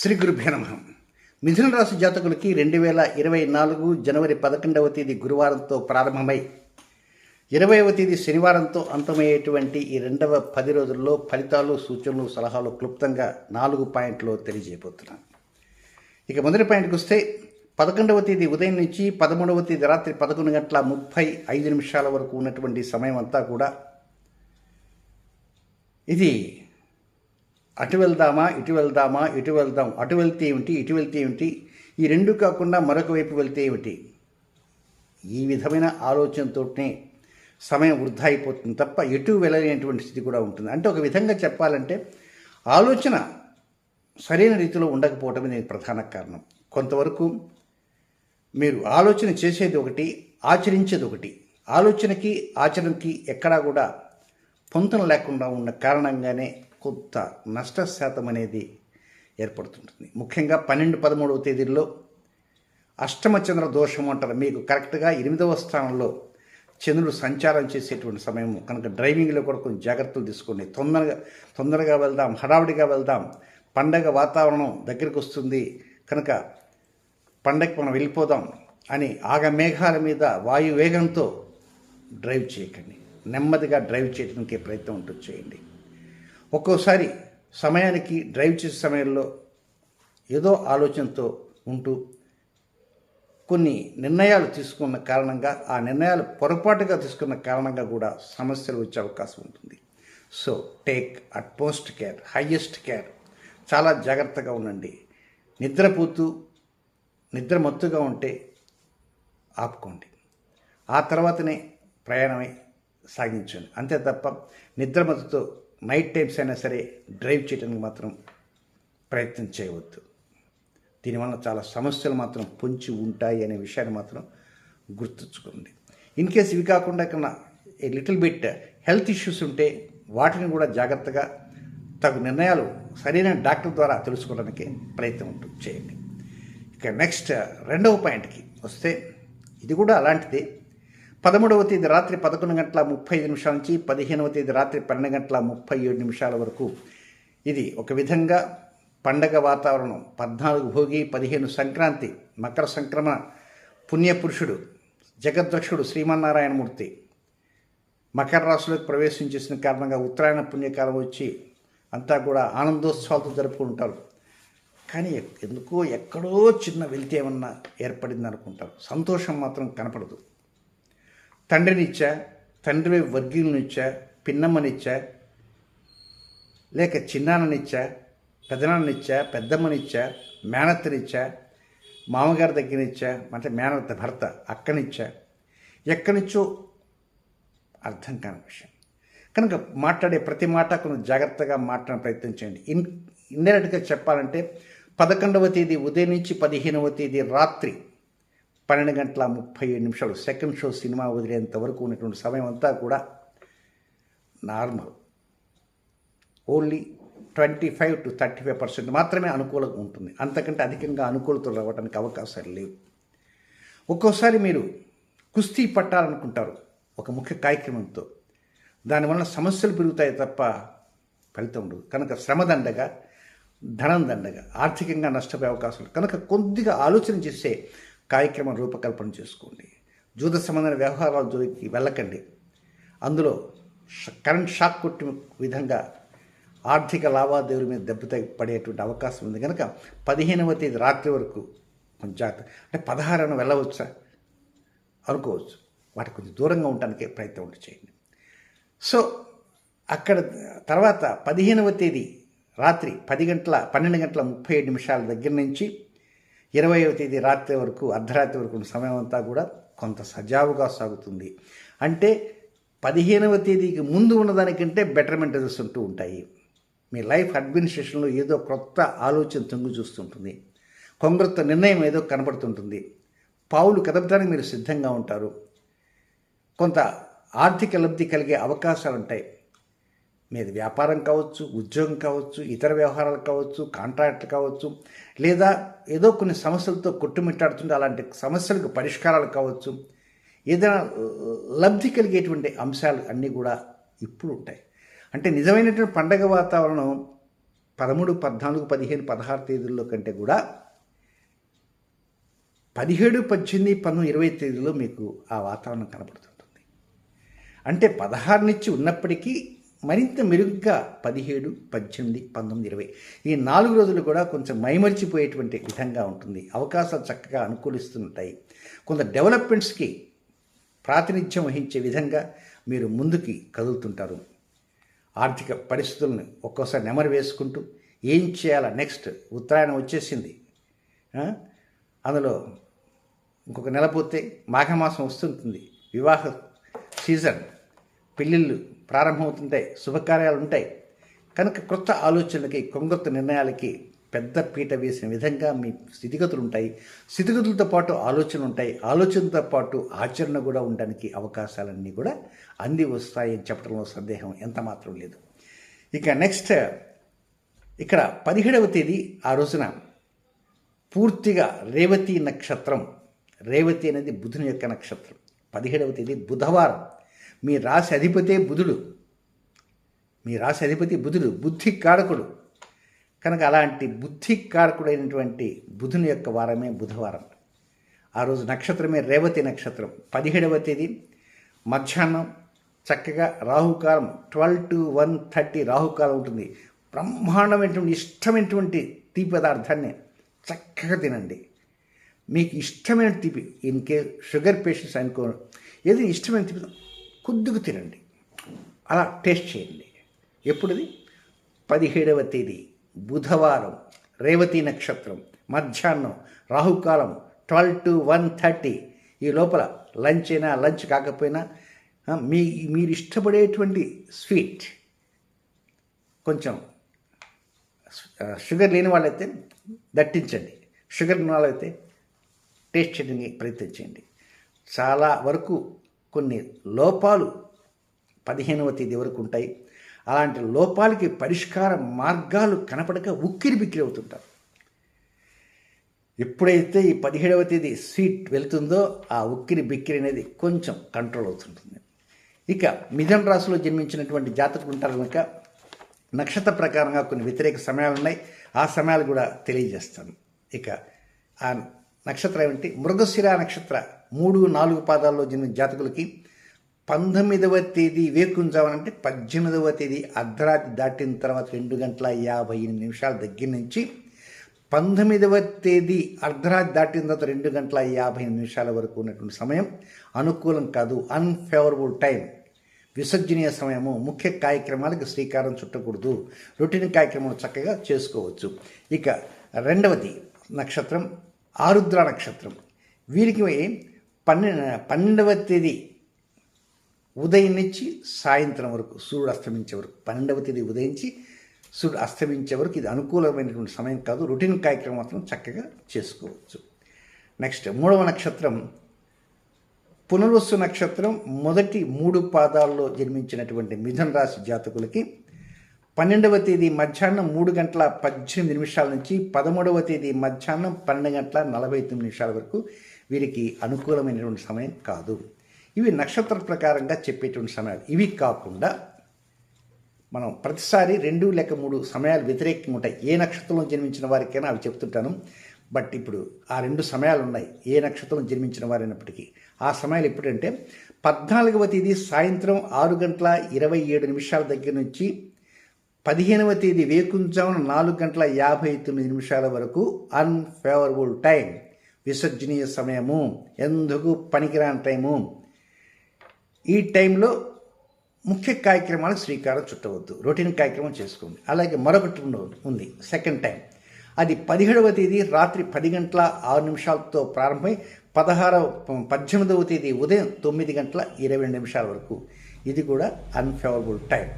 శ్రీ గురుభ్య నమ. మిథున రాశి జాతకులకి రెండు వేల ఇరవై నాలుగు జనవరి పదకొండవ తేదీ గురువారంతో ప్రారంభమై ఇరవైవ తేదీ శనివారంతో అంతమయ్యేటువంటి ఈ రెండవ పది రోజుల్లో ఫలితాలు సూచనలు సలహాలు క్లుప్తంగా నాలుగు పాయింట్లు తెలియజేయబోతున్నాను. ఇక మొదటి పాయింట్కి వస్తే పదకొండవ తేదీ ఉదయం నుంచి పదమూడవ తేదీ రాత్రి పదకొండు గంటల ముప్పై ఐదు నిమిషాల వరకు ఉన్నటువంటి సమయం అంతా కూడా ఇది అటు వెళ్దామా ఇటు వెళ్దామా ఇటు వెళ్దాం అటు వెళ్తే ఏమిటి ఇటు వెళ్తే ఏమిటి ఈ రెండు కాకుండా మరొక వైపు వెళ్తే ఏమిటి? ఈ విధమైన ఆలోచనతోనే సమయం వృధా అయిపోతుంది తప్ప ఎటు వెళ్ళలేనటువంటి స్థితి కూడా ఉంటుంది. అంటే ఒక విధంగా చెప్పాలంటే ఆలోచన సరైన రీతిలో ఉండకపోవటమే దీనికి ప్రధాన కారణం. కొంతవరకు మీరు ఆలోచన చేసేది ఒకటి ఆచరించేది ఒకటి ఆలోచనకి ఆచరణకి ఎక్కడా కూడా పొంతన లేకుండా ఉన్న కారణంగానే కొంత నష్ట శాతం అనేది ఏర్పడుతుంటుంది. ముఖ్యంగా పన్నెండు పదమూడవ తేదీల్లో అష్టమ చంద్ర దోషం అంటారు. మీకు కరెక్ట్గా ఎనిమిదవ స్థానంలో చంద్రుడు సంచారం చేసేటువంటి సమయం కనుక డ్రైవింగ్లో కూడా కొంచెం జాగ్రత్తలు తీసుకోండి. తొందరగా తొందరగా వెళ్దాం హడావుడిగా వెళ్దాం. పండగ వాతావరణం దగ్గరికి వస్తుంది. కనుక పండగకి మనం వెళ్ళిపోదాం అని ఆగ మేఘాల మీద వాయు వేగంతో డ్రైవ్ చేయకండి. నెమ్మదిగా డ్రైవ్ చేయడానికి ప్రయత్నం ఉంటుంది చేయండి. ఒక్కోసారి సమయానికి డ్రైవ్ చేసే సమయంలో ఏదో ఆలోచనతో ఉంటూ కొన్ని నిర్ణయాలు తీసుకున్న కారణంగా ఆ నిర్ణయాలు పొరపాటుగా తీసుకున్న కారణంగా కూడా సమస్యలు వచ్చే అవకాశం ఉంటుంది. So take utmost care highest care చాలా జాగ్రత్తగా ఉండండి. నిద్రపోతూ నిద్ర మత్తుగా ఉంటే ఆపుకోండి. ఆ తర్వాతనే ప్రయాణమై సాగించండి. అంతే తప్ప నిద్ర మత్తుతో నైట్ టైమ్స్ అయినా సరే డ్రైవ్ చేయడానికి మాత్రం ప్రయత్నం చేయవద్దు. దీనివల్ల చాలా సమస్యలు మాత్రం పొంచి ఉంటాయి అనే విషయాన్ని మాత్రం గుర్తుంచుకోండి. ఇన్ కేస్ ఇవి కాకుండా కన్నా a little bit health issues ఉంటే వాటిని కూడా జాగ్రత్తగా తగు నిర్ణయాలు సరైన డాక్టర్ ద్వారా తెలుసుకోవడానికి ప్రయత్నం ఉంటుంది చేయండి. ఇక నెక్స్ట్ రెండవ పాయింట్కి వస్తే ఇది కూడా అలాంటిదే. పదమూడవ తేదీ రాత్రి పదకొండు గంటల ముప్పై ఐదు నిమిషాల నుంచి పదిహేనవ తేదీ రాత్రి పన్నెండు గంటల ముప్పై ఏడు నిమిషాల వరకు. ఇది ఒక విధంగా పండగ వాతావరణం. పద్నాలుగు భోగి పదిహేను సంక్రాంతి మకర సంక్రమణ పుణ్యపురుషుడు జగద్రక్షుడు శ్రీమన్నారాయణమూర్తి. మకర రాశిలోకి ప్రవేశించేసిన కారణంగా ఉత్తరాయణ పుణ్యకాలం వచ్చి అంతా కూడా ఆనందోత్సవాలతో జరుపుకుంటారు. కానీ ఎందుకో ఎక్కడో చిన్న వెళ్తే ఏమన్నా ఏర్పడింది అనుకుంటారు సంతోషం మాత్రం కనపడదు. తండ్రినిచ్చా తండ్రి వర్గీయులనిచ్చా పిన్నమ్మనిచ్చా లేక చిన్నాన్ననిచ్చా పెద్దనాన్ననిచ్చా పెద్దమ్మనిచ్చా మేనత్తనిచ్చా మామగారి దగ్గరనిచ్చా అంటే మేనత్త భర్త అక్కనిచ్చా ఎక్కడి నుంచో అర్థం కాని విషయం. కనుక మాట్లాడే ప్రతి మాట కొంచెం జాగ్రత్తగా మాట్లాడే ప్రయత్నం చేయండి. ఇన్ ఇండైరెక్ట్గా చెప్పాలంటే పదకొండవ తేదీ ఉదయం నుంచి పదిహేనవ తేదీ రాత్రి పన్నెండు గంటల ముప్పై ఏడు నిమిషాలు. సెకండ్ షో సినిమా వదిలేంత వరకు ఉన్నటువంటి సమయం అంతా కూడా normal. Only twenty five to thirty five percent మాత్రమే అనుకూలంగా ఉంటుంది. అంతకంటే అధికంగా అనుకూలతలు రావడానికి అవకాశాలు లేవు. ఒక్కోసారి మీరు కుస్తీ పట్టాలనుకుంటారు ఒక ముఖ్య కార్యక్రమంతో. దానివల్ల సమస్యలు పెరుగుతాయి తప్ప ఫలితం ఉండదు. కనుక శ్రమ దండగా ధనం దండగా ఆర్థికంగా నష్టపోయే అవకాశాలు. కనుక కొద్దిగా ఆలోచన చేసే కార్యక్రమం రూపకల్పన చేసుకోండి. జూద సంబంధమైన వ్యవహారాల జోలికి వెళ్ళకండి. అందులో కరెంట్ షాక్ కొట్టిన విధంగా ఆర్థిక లావాదేవీల మీద దెబ్బతై పడేటువంటి అవకాశం ఉంది. కనుక పదిహేనవ తేదీ రాత్రి వరకు కొంచెం జాగ్రత్త అంటే పదహారున వెళ్ళవచ్చా? అనుకోవచ్చు. వాటి కొంచెం దూరంగా ఉండడానికి ప్రయత్నం ఉండి చేయండి. సో అక్కడ తర్వాత పదిహేనవ తేదీ రాత్రి పది గంటల పన్నెండు గంటల ముప్పై ఏడు నిమిషాల దగ్గర నుంచి ఇరవైవ తేదీ రాత్రి వరకు అర్ధరాత్రి వరకు ఉన్న సమయం అంతా కూడా కొంత సజావుగా సాగుతుంది. అంటే పదిహేనవ తేదీకి ముందు ఉన్నదానికంటే బెటర్మెంట్ రిజల్ట్స్ ఉంటూ ఉంటాయి. మీ లైఫ్ అడ్మినిస్ట్రేషన్లో ఏదో కొత్త ఆలోచన తొంగి చూస్తుంటుంది. కొంగొత్త నిర్ణయం ఏదో కనబడుతుంటుంది. పావులు కదపడానికి మీరు సిద్ధంగా ఉంటారు. కొంత ఆర్థిక లబ్ధి కలిగే అవకాశాలు ఉంటాయి మీది వ్యాపారం కావచ్చు ఉద్యోగం కావచ్చు ఇతర వ్యవహారాలు కావచ్చు కాంట్రాక్ట్లు కావచ్చు లేదా ఏదో కొన్ని సమస్యలతో కొట్టుమిట్టాడుతుంటే అలాంటి సమస్యలకు పరిష్కారాలు కావచ్చు ఏదైనా లబ్ధి కలిగేటువంటి అంశాలు అన్నీ కూడా ఇప్పుడు ఉంటాయి. అంటే నిజమైనటువంటి పండగ వాతావరణం పదమూడు పద్నాలుగు పదిహేను పదహారు తేదీల్లో కంటే కూడా పదిహేడు పద్దెనిమిది పంతొమ్మిది ఇరవై తేదీలో మీకు ఆ వాతావరణం కనబడుతుంటుంది. అంటే పదహారు నుంచి ఉన్నప్పటికీ మరింత మెరుగ్గా పదిహేడు పద్దెనిమిది పంతొమ్మిది ఇరవై. ఈ నాలుగు రోజులు కూడా కొంచెం మైమరిచిపోయేటువంటి విధంగా ఉంటుంది. అవకాశాలు చక్కగా అనుకూలిస్తుంటాయి. కొంత డెవలప్మెంట్స్కి ప్రాతినిధ్యం వహించే విధంగా మీరు ముందుకి కదులుతుంటారు. ఆర్థిక పరిస్థితులను ఒక్కోసారి నెమరు వేసుకుంటూ ఏం చేయాలా? నెక్స్ట్ ఉత్తరాయణం వచ్చేసింది. అందులో ఇంకొక నెల పోతే మాఘమాసం వస్తుంటుంది. వివాహ సీజన్. పెళ్ళిళ్ళు ప్రారంభమవుతుంటాయి శుభకార్యాలు ఉంటాయి కనుక కొత్త ఆలోచనలకి కొంగొత్త నిర్ణయాలకి పెద్ద పీట వేసిన విధంగా మీ స్థితిగతులు ఉంటాయి స్థితిగతులతో పాటు ఆలోచనలు ఉంటాయి ఆలోచనతో పాటు ఆచరణ కూడా ఉండడానికి అవకాశాలన్నీ కూడా అంది వస్తాయని చెప్పడంలో సందేహం ఎంత మాత్రం లేదు. ఇక నెక్స్ట్ ఇక్కడ పదిహేడవ తేదీ ఆ రోజున పూర్తిగా రేవతి నక్షత్రం రేవతి అనేది బుధుని యొక్క నక్షత్రం. పదిహేడవ తేదీ బుధవారం. మీ రాశి అధిపతే బుధుడు. మీ రాశి అధిపతి బుధుడు బుద్ధి కారకుడు. కనుక అలాంటి బుద్ధి కారకుడైనటువంటి బుధుని యొక్క వారమే బుధవారం. ఆ రోజు నక్షత్రమే రేవతి నక్షత్రం. పదిహేడవ తేదీ మధ్యాహ్నం చక్కగా రాహుకాలం ట్వెల్వ్ టు వన్ థర్టీ రాహుకాలం ఉంటుంది. బ్రహ్మాండమైనటువంటి ఇష్టమైనటువంటి తీపి పదార్థాన్ని చక్కగా తినండి. మీకు ఇష్టమైన తీపి ఇన్ కేస్ షుగర్ పేషెంట్స్ అనుకో ఏది ఇష్టమైన తీపి కొద్దిగా తినండి. అలా టేస్ట్ చేయండి. ఎప్పుడుది? పదిహేడవ తేదీ బుధవారం రేవతి నక్షత్రం మధ్యాహ్నం రాహుకాలం ట్వెల్వ్ టు వన్ థర్టీ. ఈ లోపల లంచ్ అయినా లంచ్ కాకపోయినా మీ మీరు ఇష్టపడేటువంటి స్వీట్ కొంచెం షుగర్ లేని వాళ్ళైతే దట్టించండి. షుగర్ ఉన్న వాళ్ళైతే టేస్ట్ చేయడానికి ప్రయత్నించండి. చాలా వరకు కొన్ని లోపాలు పదిహేనవ తేదీ వరకు ఉంటాయి. అలాంటి లోపాలకి పరిష్కార మార్గాలు కనపడక ఉక్కిరి బిక్కిరి అవుతుంటారు. ఎప్పుడైతే ఈ పదిహేడవ తేదీ స్వీట్ వెళ్తుందో ఆ ఉక్కిరి బిక్కిరి అనేది కొంచెం కంట్రోల్ అవుతుంటుంది. ఇక మిథన్ రాశిలో జన్మించినటువంటి జాతకులు ఉంటారు కనుక నక్షత్ర ప్రకారంగా కొన్ని వ్యతిరేక సమయాలు ఉన్నాయి. ఆ సమయాలు కూడా తెలియజేస్తాను. ఇక ఆ నక్షత్రం ఏమిటి? మృగశిర నక్షత్ర మూడు నాలుగు పాదాల్లో జన్మించిన జాతకులకి పంతొమ్మిదవ తేదీ వేకుంజామనంటే పద్దెనిమిదవ తేదీ అర్ధరాత్రి దాటిన తర్వాత రెండు గంటల యాభై ఎనిమిది నిమిషాల దగ్గర నుంచి పంతొమ్మిదవ తేదీ అర్ధరాత్రి దాటిన తర్వాత రెండు గంటల యాభై ఎనిమిది నిమిషాల వరకు ఉన్నటువంటి సమయం అనుకూలం కాదు అన్ఫేవరబుల్ టైం విసర్జనీయ సమయము ముఖ్య కార్యక్రమాలకు శ్రీకారం చుట్టకూడదు. రొటీన్ కార్యక్రమాలు చక్కగా చేసుకోవచ్చు. ఇక రెండవది నక్షత్రం ఆరుద్ర నక్షత్రం. వీరికి పన్నెండు పన్నెండవ తేదీ ఉదయం నుంచి సాయంత్రం వరకు సూర్యుడు అస్తమించే వరకు. పన్నెండవ తేదీ ఉదయించి సూర్యుడు అస్తమించే వరకు ఇది అనుకూలమైనటువంటి సమయం కాదు. రొటీన్ కార్యక్రమం మాత్రం చక్కగా చేసుకోవచ్చు. నెక్స్ట్ మూడవ నక్షత్రం. పునర్వసు నక్షత్రం మొదటి మూడు పాదాల్లో జన్మించినటువంటి మిథున రాశి జాతకులకి పన్నెండవ తేదీ మధ్యాహ్నం మూడు గంటల పద్దెనిమిది నిమిషాల నుంచి పదమూడవ తేదీ మధ్యాహ్నం పన్నెండు గంటల నలభై తొమ్మిది నిమిషాల వరకు వీరికి అనుకూలమైనటువంటి సమయం కాదు. ఇవి నక్షత్ర ప్రకారంగా చెప్పేటువంటి సమయాలు. ఇవి కాకుండా మనం ప్రతిసారి రెండు లేక మూడు సమయాలు వ్యతిరేకంగా ఉంటాయి ఏ నక్షత్రంలో జన్మించిన వారికైనా అవి చెప్తుంటాను. బట్ ఇప్పుడు ఆ రెండు సమయాలు ఉన్నాయి. ఏ నక్షత్రం జన్మించిన వారైనప్పటికీ ఆ సమయాలు ఎప్పుడంటే పద్నాలుగవ తేదీ సాయంత్రం ఆరు గంటల ఇరవై ఏడు నిమిషాల దగ్గర నుంచి పదిహేనవ తేదీ వేకుంజామున నాలుగు గంటల యాభై తొమ్మిది నిమిషాల వరకు అన్ఫేవరబుల్ టైం విసర్జనీయ సమయము ఎందుకు పనికిరాని టైము? ఈ టైంలో ముఖ్య కార్యక్రమాలకు శ్రీకారం చుట్టవద్దు. రొటీన్ కార్యక్రమం చేసుకోండి. అలాగే మరొకటి ఉంది. Second time. అది పదిహేడవ తేదీ రాత్రి పది గంటల ఆరు నిమిషాలతో ప్రారంభమై పదహారవ పద్దెనిమిదవ తేదీ ఉదయం తొమ్మిది గంటల ఇరవై రెండు నిమిషాల వరకు. ఇది కూడా అన్ఫేవరబుల్ టైం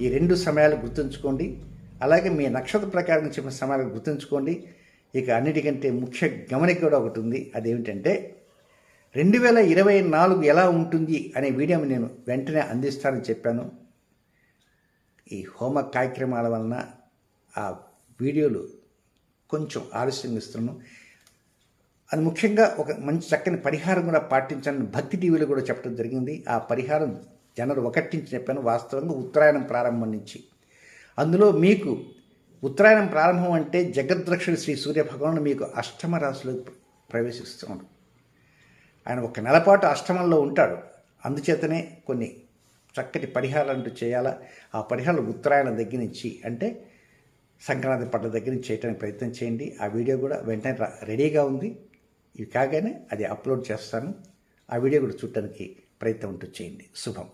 ఈ రెండు సమయాలు గుర్తుంచుకోండి. అలాగే మీ నక్షత్ర ప్రకారం చెప్పిన సమయాలు గుర్తుంచుకోండి. ఇక అన్నిటికంటే ముఖ్య గమనిక కూడా ఒకటి ఉంది. అదేమిటంటే రెండు వేల ఇరవై నాలుగు ఎలా ఉంటుంది అనే వీడియోని నేను వెంటనే అందిస్తానని చెప్పాను. ఈ హోమ కార్యక్రమాల వలన ఆ వీడియోలు కొంచెం ఆలస్యం ఇస్తున్నాను. అది ముఖ్యంగా ఒక మంచి చక్కని పరిహారం కూడా పాటించాలని భక్తి టీవీలో కూడా చెప్పడం జరిగింది. ఆ పరిహారం జనరు ఒకటి నుంచి చెప్పాను. వాస్తవంగా ఉత్తరాయణం ప్రారంభం నుంచి. అందులో మీకు ఉత్తరాయణం ప్రారంభం అంటే జగద్రక్షుడు శ్రీ సూర్య భగవానుడు మీకు అష్టమ రాశిలోకి ప్రవేశిస్తున్నాడు. ఆయన ఒక నెలపాటు అష్టమంలో ఉంటాడు. అందుచేతనే కొన్ని చక్కటి పరిహారాలు చేయాలా? ఆ పరిహారాలు ఉత్తరాయణం దగ్గర నుంచి అంటే సంక్రాంతి పండుగ దగ్గర నుంచి చేయడానికి ప్రయత్నం చేయండి. ఆ వీడియో కూడా వెంటనే రెడీగా ఉంది. ఇవి కాగానే అది అప్లోడ్ చేస్తాను. ఆ వీడియో కూడా చూడటానికి ప్రయత్నం ఉంటూ చేయండి. శుభం.